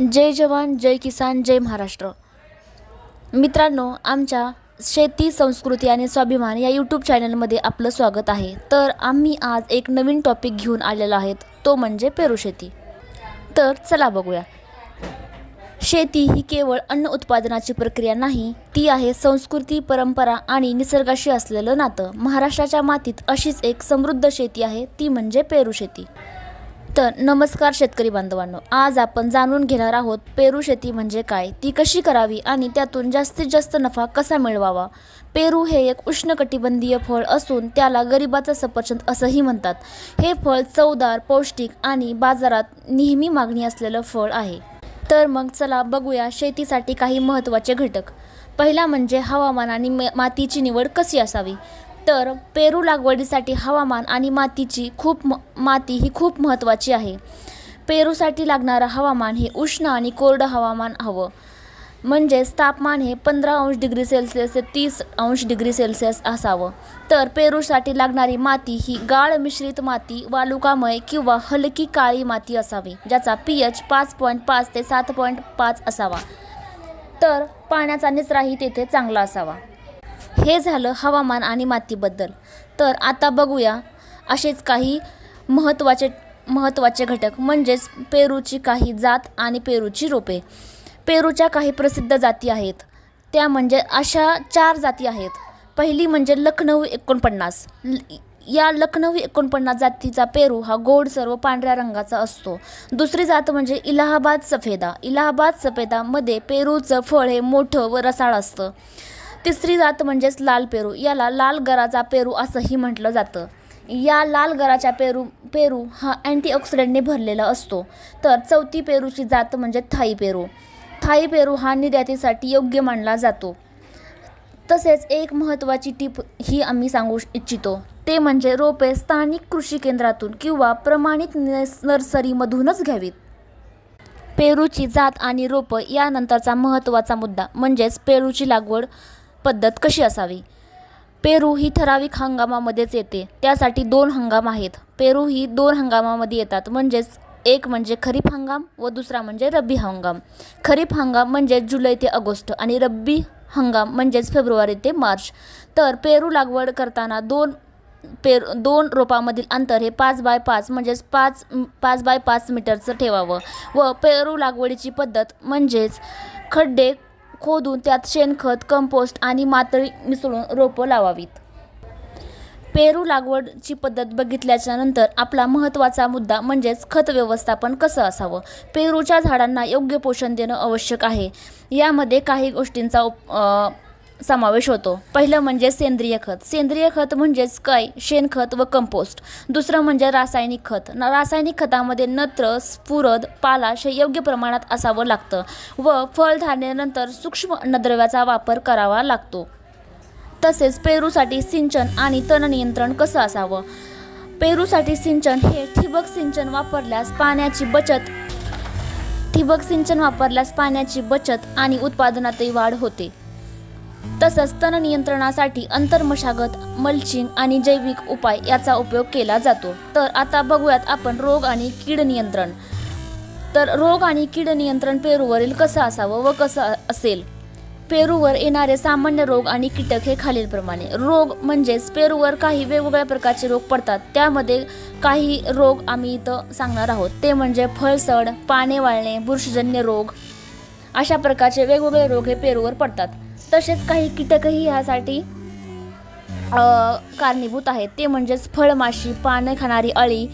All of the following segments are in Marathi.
जय जवान जय किसान जय महाराष्ट्र. मित्रांनो आमच्या शेती संस्कृती आणि स्वाभिमान या यूट्यूब चॅनलमध्ये आपलं स्वागत आहे. तर आम्ही आज एक नवीन टॉपिक घेऊन आलेलो आहेत. तो म्हणजे पेरू शेती. तर चला बघूया. शेती ही केवळ अन्न उत्पादनाची प्रक्रिया नाही ती आहे संस्कृती परंपरा आणि निसर्गाशी असलेलं नातं. महाराष्ट्राच्या मातीत अशीच एक समृद्ध शेती आहे ती म्हणजे पेरू शेती. तर नमस्कार शेतकरी बांधवांनो आज आपण जाणून घेणार आहोत पेरू शेती म्हणजे काय ती कशी करावी आणि त्यातून जास्तीत जास्त नफा कसा मिळवावा. पेरू हे एक उष्णकटिबंधीय फळ असून त्याला गरिबाचं सफरचंद असंही म्हणतात. हे फळ चवदार पौष्टिक आणि बाजारात नेहमी मागणी असलेलं फळ आहे. तर मग चला बघूया शेतीसाठी काही महत्त्वाचे घटक. पहिला म्हणजे हवामान आणि मातीची निवड कशी असावी? तर पेरू लागवडीसाठी हवामान आणि मातीची खूप म माती ही खूप महत्त्वाची आहे. पेरूसाठी लागणारं हवामान हे उष्ण आणि कोरडं हवामान हवं. म्हणजेच तापमान हे पंधरा अंश डिग्री सेल्सिअस ते तीस अंश डिग्री सेल्सिअस असावं. तर पेरूसाठी लागणारी माती ही गाळ मिश्रित माती वालुकामय किंवा हलकी काळी माती असावी ज्याचा पी एच पाच पॉईंट पाच ते सात पॉईंट पाच असावा. तर पाण्याचा निचराही तेथे चांगला असावा. हे झालं हवामान आणि मातीबद्दल. तर आता बघूया असेच काही महत्त्वाचे महत्त्वाचे घटक म्हणजेच पेरूची काही जात आणि पेरूची रोपे. पेरूच्या काही प्रसिद्ध जाती आहेत. त्या म्हणजे अशा चार जाती आहेत. पहिली म्हणजे लखनऊ एकोणपन्नास. ल- या लखनऊ एकोणपन्नास जातीचा पेरू हा गोड सर्व पांढऱ्या रंगाचा असतो. दुसरी जात म्हणजे इलाहाबाद सफेदा. इलाहाबाद सफेदामध्ये पेरूचं फळ हे मोठं व रसाळ असतं. तिसरी जात म्हणजेच लाल पेरू. याला लाल गराचा पेरू असंही म्हटलं जातं. या लाल गराच्या पेरू पेरू हा अँटीऑक्सिडंटने भरलेला असतो. तर चौथी पेरूची जात म्हणजे थाई पेरू. थाई पेरू हा निर्यातीसाठी योग्य मानला जातो. तसेच एक महत्त्वाची टीप ही आम्ही सांगू इच्छितो. ते म्हणजे रोपे स्थानिक कृषी केंद्रातून किंवा प्रमाणित नर्सरीमधूनच घ्यावीत. पेरूची जात आणि रोपं यानंतरचा महत्त्वाचा मुद्दा म्हणजेच पेरूची लागवड पद्धत कशी असावी? पेरू ही ठराविक हंगामामध्येच येते. त्यासाठी दोन हंगाम आहेत. पेरू ही दोन हंगामामध्ये येतात. म्हणजेच एक म्हणजे खरीप हंगाम व दुसरा म्हणजे रब्बी हंगाम. खरीप हंगाम म्हणजे जुलै ते ऑगस्ट आणि रब्बी हंगाम म्हणजेच फेब्रुवारी ते मार्च. तर पेरू लागवड करताना दोन पेरू दोन रोपामधील अंतर हे पाच बाय पाच म्हणजेच पाच पाच बाय पाच मीटरचं ठेवावं व पेरू लागवडीची पद्धत म्हणजेच खड्डे खोदून त्यात शेणखत कंपोस्ट आणि मातळी मिसळून रोपं लावावीत. पेरू लागवडची पद्धत बघितल्याच्या नंतर आपला महत्त्वाचा मुद्दा म्हणजेच खत व्यवस्थापन कसं असावं? पेरूच्या झाडांना योग्य पोषण देणं आवश्यक आहे. यामध्ये काही गोष्टींचा उप समावेश होतो. पहिलं म्हणजे सेंद्रिय खत. सेंद्रिय खत म्हणजेच काय शेणखत व कंपोस्ट. दुसरं म्हणजे रासायनिक खत. रासायनिक खतामध्ये नत्र स्फुरद पालाश हे योग्य प्रमाणात असावं लागतं व फळधान्यानंतर सूक्ष्म अन्नद्रव्याचा वापर करावा लागतो. तसेच पेरूसाठी सिंचन आणि तण नियंत्रण कसं असावं? पेरूसाठी सिंचन हे ठिबक सिंचन वापरल्यास पाण्याची बचत ठिबक सिंचन वापरल्यास पाण्याची बचत आणि उत्पादनातही वाढ होते. तसंच तण नियंत्रणासाठी अंतर्मशागत मल्चिंग आणि जैविक उपाय याचा उपयोग केला जातो. तर आता बघूयात आपण रोग आणि कीड नियंत्रण. तर रोग आणि कीड नियंत्रण पेरूवरील कसं असावं व कसं असेल? पेरूवर येणारे सामान्य रोग आणि कीटक हे खालीलप्रमाणे. रोग म्हणजेच पेरूवर काही वेगवेगळ्या प्रकारचे रोग पडतात. त्यामध्ये काही रोग आम्ही इथं सांगणार आहोत. ते म्हणजे फळसड पाने वाळणे बुरशीजन्य रोग अशा प्रकारचे वेगवेगळे रोग हे पेरूवर पडतात. तसेच काही कीटकही ह्यासाठी कारणीभूत आहेत. ते म्हणजेच फळमाशी पाने खाणारी अळी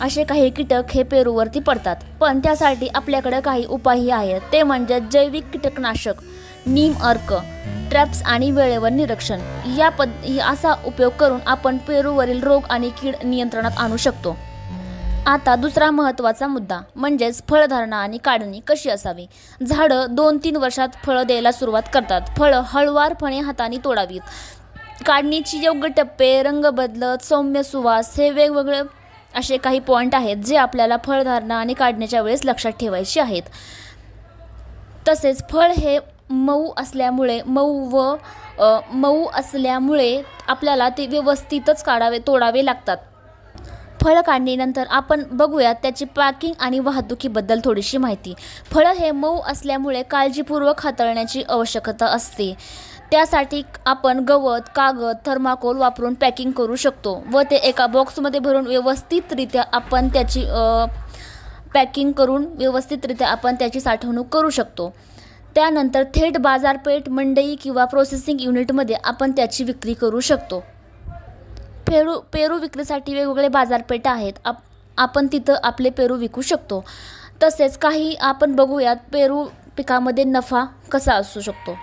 असे काही कीटक हे पेरूवरती पडतात. पण त्यासाठी आपल्याकडे काही उपायही आहेत. ते म्हणजे जैविक कीटकनाशक नीम अर्क ट्रॅप्स आणि वेळेवर निरीक्षण. या पद असा उपयोग करून आपण पेरूवरील रोग आणि कीड नियंत्रणात आणू शकतो. आता दुसरा महत्त्वाचा मुद्दा म्हणजेच फळधारणा आणि काढणी कशी असावी? झाडं दोन तीन वर्षात फळं द्यायला सुरुवात करतात. फळं हळुवारपणे हाताने तोडावीत. काढणीची योग्य टप्पे रंग बदलत सौम्य सुवास हे वेगवेगळे असे काही पॉईंट आहेत जे आपल्याला फळधारणा आणि काढण्याच्या वेळेस लक्षात ठेवायचे आहेत. तसेच फळ हे मऊ असल्यामुळे मऊ व मऊ असल्यामुळे आपल्याला ते व्यवस्थितच काढावे तोडावे लागतात. फळं काढणीनंतर आपण बघूयात त्याची पॅकिंग आणि वाहतुकीबद्दल थोडीशी माहिती. फळं हे मऊ असल्यामुळे काळजीपूर्वक हाताळण्याची आवश्यकता असते. त्यासाठी आपण गवत कागद थर्माकोल वापरून पॅकिंग करू शकतो व ते एका बॉक्समध्ये भरून व्यवस्थितरित्या आपण त्याची पॅकिंग करून व्यवस्थितरित्या आपण त्याची साठवणूक करू शकतो. त्यानंतर थेट बाजारपेठ मंडई किंवा प्रोसेसिंग युनिटमध्ये आपण त्याची विक्री करू शकतो. पेरू पेरू विक्रीसाठी वेगवेगळे बाजारपेठ आहेत. आप आपण तिथं आपले पेरू विकू शकतो. तसेच काही आपण बघूयात पेरू पिकामध्ये नफा कसा असू शकतो?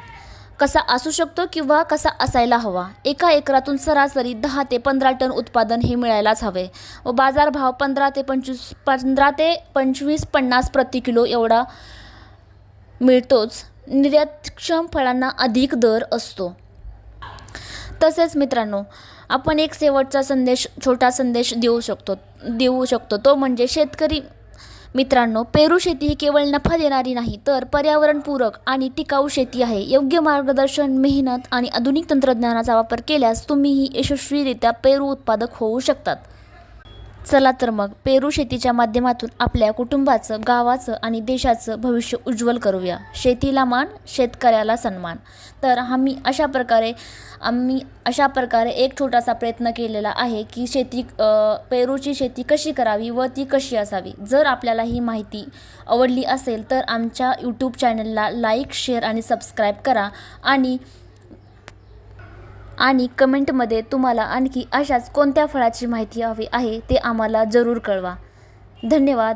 कसा असू शकतो किंवा कसा असायला हवा? एका एकरातून सरासरी दहा ते पंधरा टन उत्पादन हे मिळायलाच हवे. व बाजारभाव पंधरा ते पंचवीस पंधरा ते पंचवीस पन्नास प्रति किलो एवढा मिळतोच. निर्यातक्षम फळांना अधिक दर असतो. तसेच मित्रांनो आपण एक शेवटचा संदेश छोटा संदेश देऊ शकतो देऊ शकतो. तो म्हणजे शेतकरी मित्रांनो पेरू शेती ही केवळ नफा देणारी नाही तर पर्यावरणपूरक आणि टिकाऊ शेती आहे. योग्य मार्गदर्शन मेहनत आणि आधुनिक तंत्रज्ञानाचा वापर केल्यास तुम्हीही यशस्वीरित्या पेरू उत्पादक होऊ शकतात. चला तर मग पेरू शेतीच्या माध्यमातून आपल्या कुटुंबाचं गावाचं आणि देशाचं भविष्य उज्ज्वल करूया. शेतीला मान शेतकऱ्याला सन्मान. तर आम्ही अशा प्रकारे आम्ही अशा प्रकारे एक छोटासा प्रयत्न केलेला आहे की शेती पेरूची शेती कशी करावी व ती कशी असावी? जर आपल्याला ही माहिती आवडली असेल तर आमच्या यूट्यूब चॅनलला लाईक शेअर आणि सबस्क्राईब करा आणि आणि कमेंटमध्ये तुम्हाला आणखी अशाच कोणत्या फळाची माहिती हवी आहे ते आम्हाला जरूर कळवा. धन्यवाद.